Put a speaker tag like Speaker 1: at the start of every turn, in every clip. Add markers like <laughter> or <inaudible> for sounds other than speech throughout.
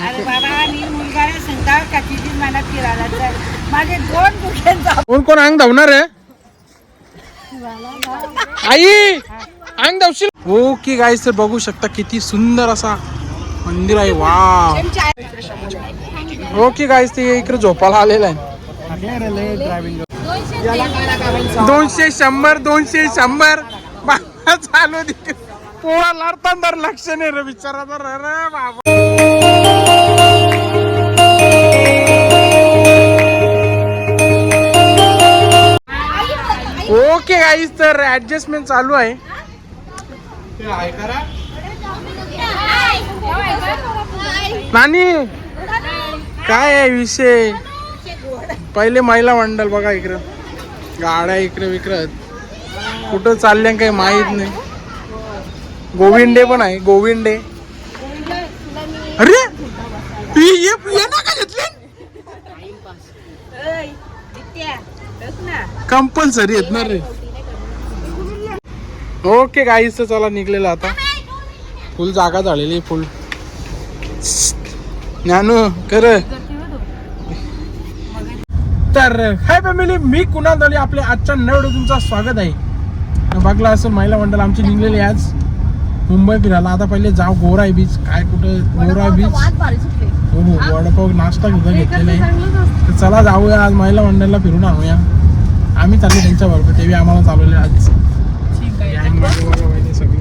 Speaker 1: अरे बाबा मी मुलगा सांगता का तिची मला फिरायला चल माझे दोन गुढ्यांचा <laughs>
Speaker 2: कोण कोण अंग धावणार आहे? आई अंग धावशील? ओके गाईस तर बघू शकता किती सुंदर असा मंदिर आहे. वा ओके गाईस ते इकडे झोपायला आलेला आहे. दोनशे शंभर दोनशे शंभर. चालू दे. पोळा लाडताना लक्ष नाही रे बिचारा. तर रे बाबा. ओके गाईस तर ऍडजस्टमेंट चालू आहे. नानी काय आहे विषय? पहिले महिला मंडळ बघा इकडं. गाड्या इकडे विक्रत. कुठं चालल्या काही माहीत नाही. गोविंदे पण आहे गोविंदे. अरे घेतले? कंपल्सरी येत ना रे. ओके गाईस चला निघलेलं आता. फुल जागा झालेली फुल ज्ञानू कर. तर हाय फॅमिली मी कुणाल दळी आपल्या आजच्या नवड तुमचं स्वागत आहे. बघला असं महिला मंडळ आमची निघलेली आहे आज. मुंबई फिरायला. आता पहिले जाऊ गोराई बीच काय कुठं गोराई बीच हो हो वडापाव नाश्ता सुद्धा घेतलेला आहे तर चला जाऊया आज महिला मंडळाला फिरून आणूया. आम्ही चाललो त्यांच्या बरोबर तेवी आम्हाला चालवले आज Gang मध्ये बघा वहिनी सगळी gang आहे.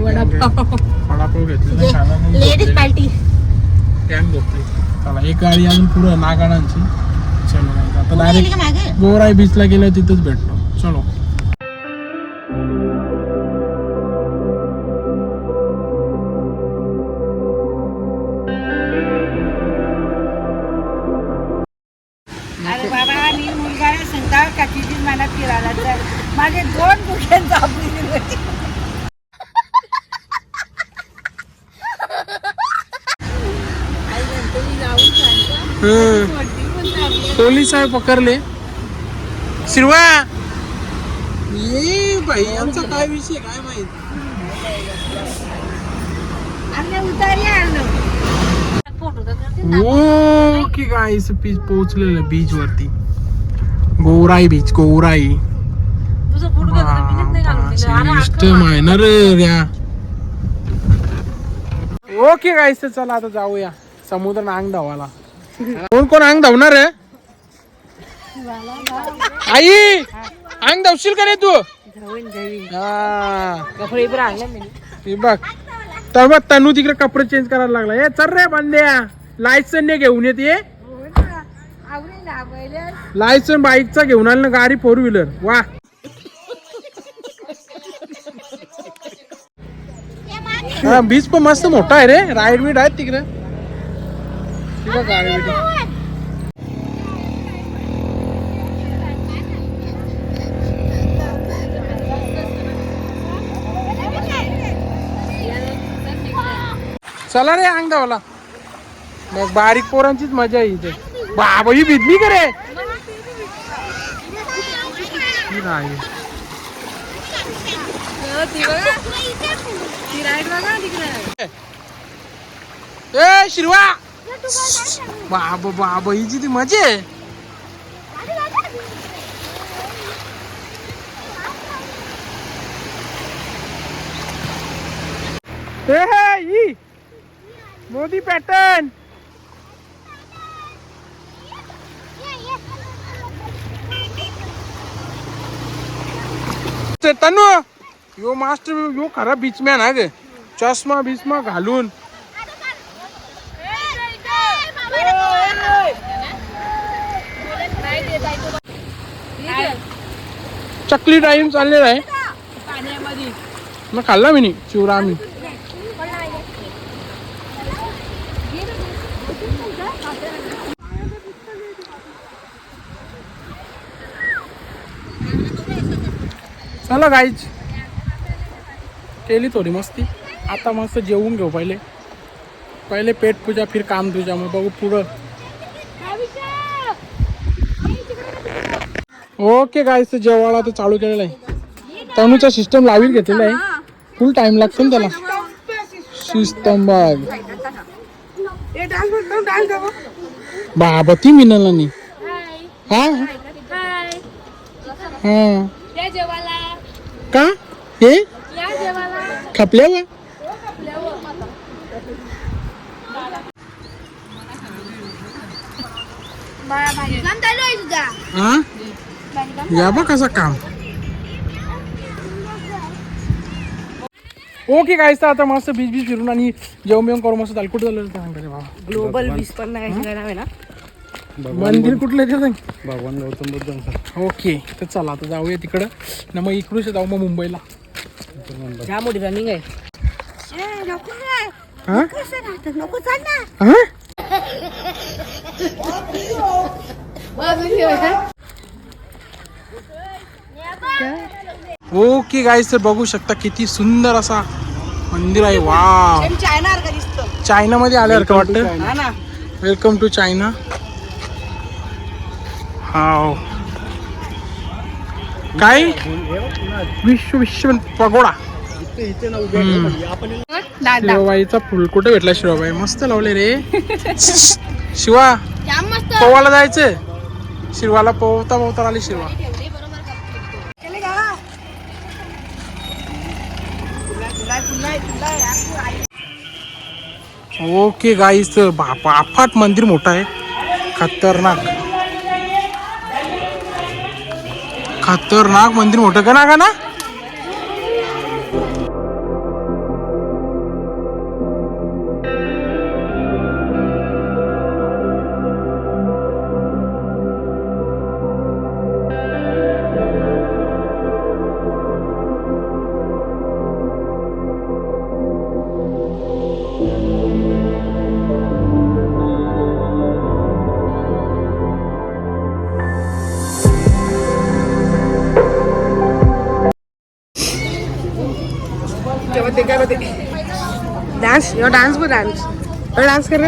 Speaker 2: वडापाव घेतलेला खाना
Speaker 1: लेडीज पार्टी.
Speaker 2: टँक घेतली. चला एक गाडी अजून पुढं नागाळांची चलो guys, आता डायरेक्ट गोराई बीचला गेलो तिथंच भेटलो. चलो.
Speaker 1: मला फिरायला माझे दोन ऑपरेशन
Speaker 2: पोलीस आहे पकडले. शिरवा. ये बाई आमचा काय विषय काय माहीत?
Speaker 1: आणलं.
Speaker 2: ओके गाईस बीच पोहोचलेलं बीच वरती गोराई. बीच गोराई सिस्टम आहे ना रे ओके गाईस चला आता जाऊया. समुद्र अंग धावाला कोण कोण अंग धावणार आहे? आई अंग धावशील का रे तू?
Speaker 1: कपडे
Speaker 2: बघ तर बघ. तनू तिकडे कपडे चेंज करायला लागला. ए चल रे बंद्या लायसन ने घेऊन येते
Speaker 1: पहिले
Speaker 2: लायसन बाईकचा घेऊन आलं ना गाडी फोर व्हीलर वा. बीच पण मस्त मोठा आहे रे. राईड बीड आहेत तिकडे. गाडी. चला रे अंग धावला मग बारीक पोरांचीच मजा आहे इथे. बाबा ही भिजली का रे? ही नाही. ए शिरवा! बाब बाब हिची ती मजे ए हे, मोदी पॅटर्न. तनु यो मास्टर यो खरा बीचमॅन आहे गे. चष्मा बिस्मा घालून. चकली टाईम चाललेला आहे. मग खाल्ला मी नाही चिवरा आम्ही. चला गाईच केली थोडी मस्ती. आता मस्त जेवून घेऊ पहिले. पहिले पेट पूजा फिर काम तुझ्या मग बघू पुढं. ओके गाईच जेवायला आता चालू केलेलं आहे. तनूचा सिस्टम लावीत घेतलेला आहे. फुल टाइम लागतो ना त्याला. सिस्टम बघ बाबा ती मिनल नाही हा? हा. का? हे?
Speaker 3: या जेवायला
Speaker 2: खपल्यावर
Speaker 3: काम चालू आहे तुझा
Speaker 2: हा या बा कसा काम ओके काय तर आता मस्त बीच बीच फिरून आणि जेवण बिवण करू मस्त कुठं झालं बाबा
Speaker 1: ग्लोबल बीच पण नाही ना
Speaker 2: मंदिर कुठलं आहे ते सांग
Speaker 4: भगवान गौतम बुद्धांचा
Speaker 2: ओके तर चला आता जाऊया तिकडं ना मग इकडून जाऊ मग मुंबईला
Speaker 1: ज्या मोठी रनिंग आहे
Speaker 2: हा
Speaker 1: नको चाल ना
Speaker 2: हा ओके गाईस तर बघू शकता किती सुंदर असा मंदिर आहे. वा
Speaker 1: चायना
Speaker 2: चायनामध्ये आल्यासारखं वाटतं.
Speaker 1: हा ना.
Speaker 2: वेलकम टू चायना हाव काय विश्व विश्व पगोडा. शिवाबाईचा फुल कुठे भेटला शिवाबाई? मस्त लावले रे. <laughs> शिवा.
Speaker 3: जाम मस्त.
Speaker 2: पोवाला जायचं शिरवाला पोवता पोवता आली शिरवा ओके गाईस बापा अफाट मंदिर मोठं आहे. खतरनाक. खतरनाक मंदिर मोठं का ना का ना?
Speaker 1: डान्स यो डान्स बघ डान्स डान्स कर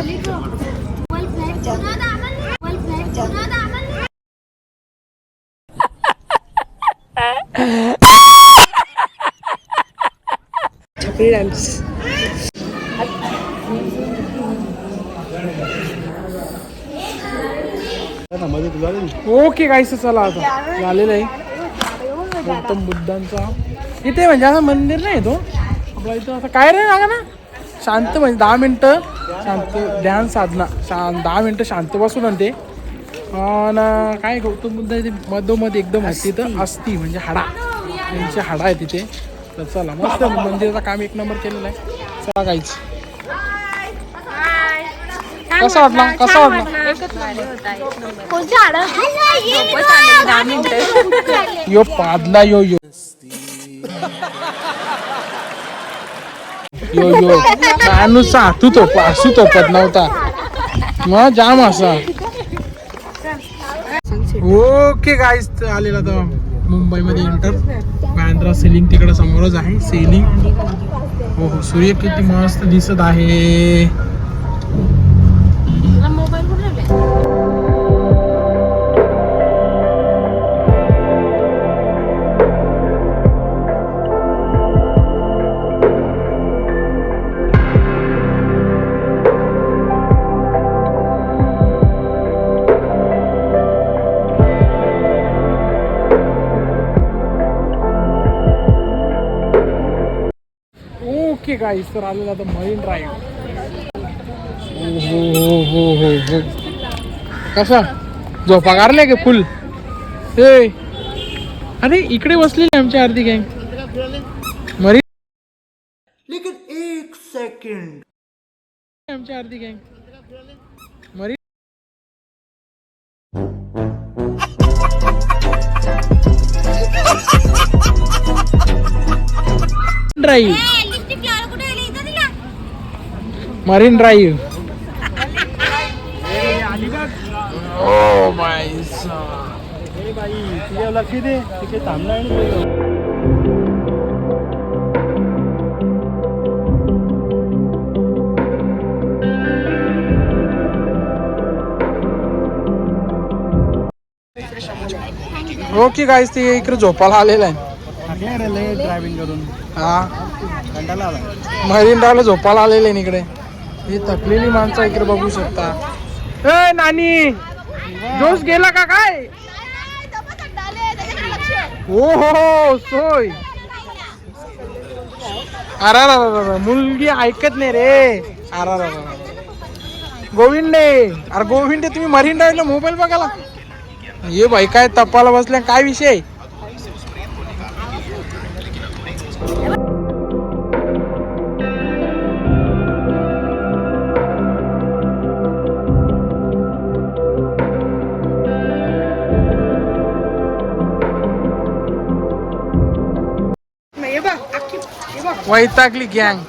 Speaker 1: छपरी डान्स
Speaker 2: ओके गाईस चला आता. झालेलं आहे गौतम बुद्धांचा. इथे म्हणजे असं मंदिर नाही तो. आपला इथं असं काय रे सांगा ना? शांत म्हणजे दहा मिनटं शांत ध्यान साधना. शांत दहा मिनटं शांत बसून आणि ते. आणि काय गौतम बुद्ध इथे मधोमध एकदम आहे तिथं. अस्थि म्हणजे हाडा. त्यांची हाडा आहे तिथे. तर चला मस्त मंदिराचं काम एक नंबर केलेलं आहे. चला काहीच कसा वाटला? कसा वाटला? यो पादला यो यो. यो यो. माणूस हातू तो असू तोपत नव्हता मग जाम असा. ओके गाईस आलेला तर मुंबईमध्ये एंटर बँड्रा सेलिंग तिकडे समोरच आहे. सेलिंग हो हो सूर्य किती मस्त दिसत आहे. ओके गाईस तर आलेला तर मरीन ड्राईव्ह हो हो हो कसा? झोपा काढले का फुल हे अरे इकडे बसलेली आमची आरती गँग मरीन लेकिन एक सेकंड आमची आरती गँग marine drive marine drive oh my
Speaker 4: तुझ्या लक्ष दे तिथे थांबला आणि
Speaker 2: ओके गाईस ते इकडे झोपायला आलेला आहे.
Speaker 4: ड्रायव्हिंग करून.
Speaker 2: हा. मरीन ड्राईव्हला झोपायला आलेले आहे इकडे. हे थकलेली माणसं इकडे बघू शकता. ए नानी जोश गेला का काय? हो हो हो सोय अरा मुलगी ऐकत नाही रे. अरा गोविंदे अरे गोविंदे तुम्ही मरीन ड्राईव्हला मोबाईल बघाला ये भाई काय तपाला बसल्या काय विषय? वैतागली गँग.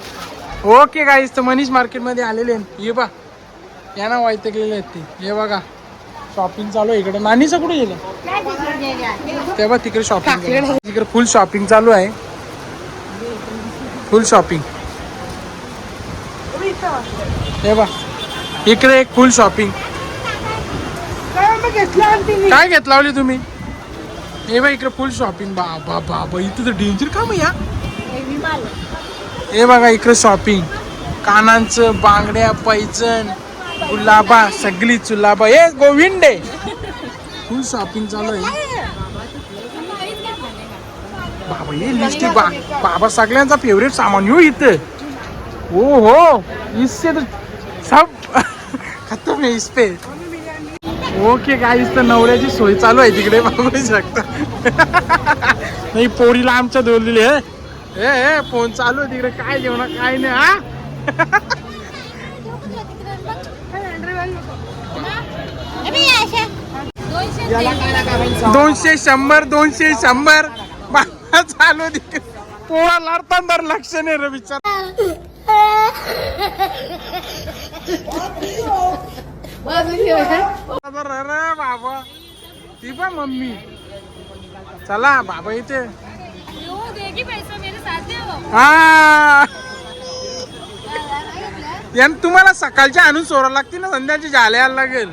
Speaker 2: ओके गाईस तर मनीष मार्केटमध्ये आलेले आहेत. ये बा. या ना वैतागलेले आहेत ते. हे बघा. शॉपिंग चालू आहे इकडे. नानीचं कुठे गेलं? तेव्हा तिकडे शॉपिंग तिकडे फुल शॉपिंग चालू आहे. फुल शॉपिंग हे बा इकडे एक फुल शॉपिंग काय घेत लावली तुम्ही? हे बा इकडे फुल शॉपिंग बाबा बाबा. इथं तर डेंजर काम या? हे बघा इकडे शॉपिंग कानांचं बांगड्या पैजण गुलाबा सगळी चुलाबा. हे गोविंदे. फुल शॉपिंग चालू आहे. बाबा हे लिस्टिक बा बाबा सगळ्यांचा फेवरेट सामान. येऊ इथं. हो हो. इससे तर सब खतम आहे इसपे. ओके काय तर नवऱ्याची सोय चालू आहे तिकडे. बघू शकता. नाही पोरीला आमच्या दोरलेली आहे ए ए फोन चालू आहे तिकडे. काय जेवणा काय नाही हा? दोनशे शंभर दोनशे शंभर. चालू तिकडे. पोळा लाडताना तर लक्ष नाही रे विचार बाबा. ती पण मम्मी. चला बाबा इथे. हा यान तुम्हाला सकाळच्या आणून सोडा लागते ना? संध्याची झाले यायला लागेल.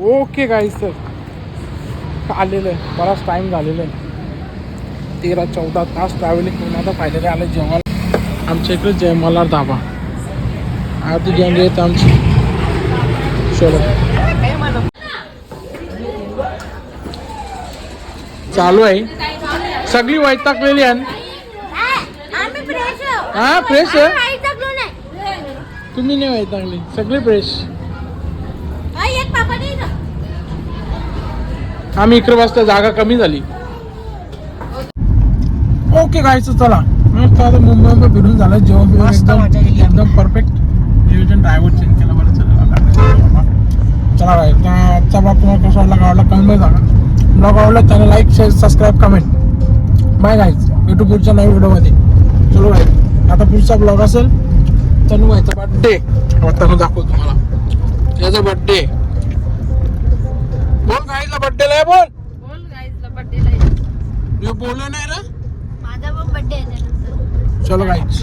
Speaker 2: ओके गाईस तर आलेलं आहे. बराच टाइम झालेला आहे. तेरा चौदा तास ट्रॅव्हलिंग करून आता फायनली आलं जेवायला. आमच्या इकडे जयमलार धाबा. आधी गँग येत आमची. चलो. चालू आहे सगळी वैतागलेली आहे हा फ्रेश आहे तुम्ही नाही वैतागली सगळी फ्रेश आम्ही इकडे बसता जागा कमी झाली ओके गायचं चला मस्त आता मुंबई फिरून झालं जेवण बिवण एकदम एकदम परफेक्ट नियोजन ड्रायव्हर चेंज केला बरं चला चला आजचा ब्लॉग तुम्हाला कसा वाटला काय वाटला कमेंट सांगा ब्लॉग आवडला त्याला like share subscribe comment bye guys भेटू पुढच्या नवीन व्हिडिओमध्ये. चलो गाय आता पुढचा ब्लॉग असेल तनु व्हायचा बर्थडे तनु दाखवतो तुम्हाला. त्याचा बर्थडे बोल गाईला बर्थडेला आहे बोल. मी बोललो नाही रे.
Speaker 3: माझा पण बर्थडे आहे
Speaker 2: चलो गाईच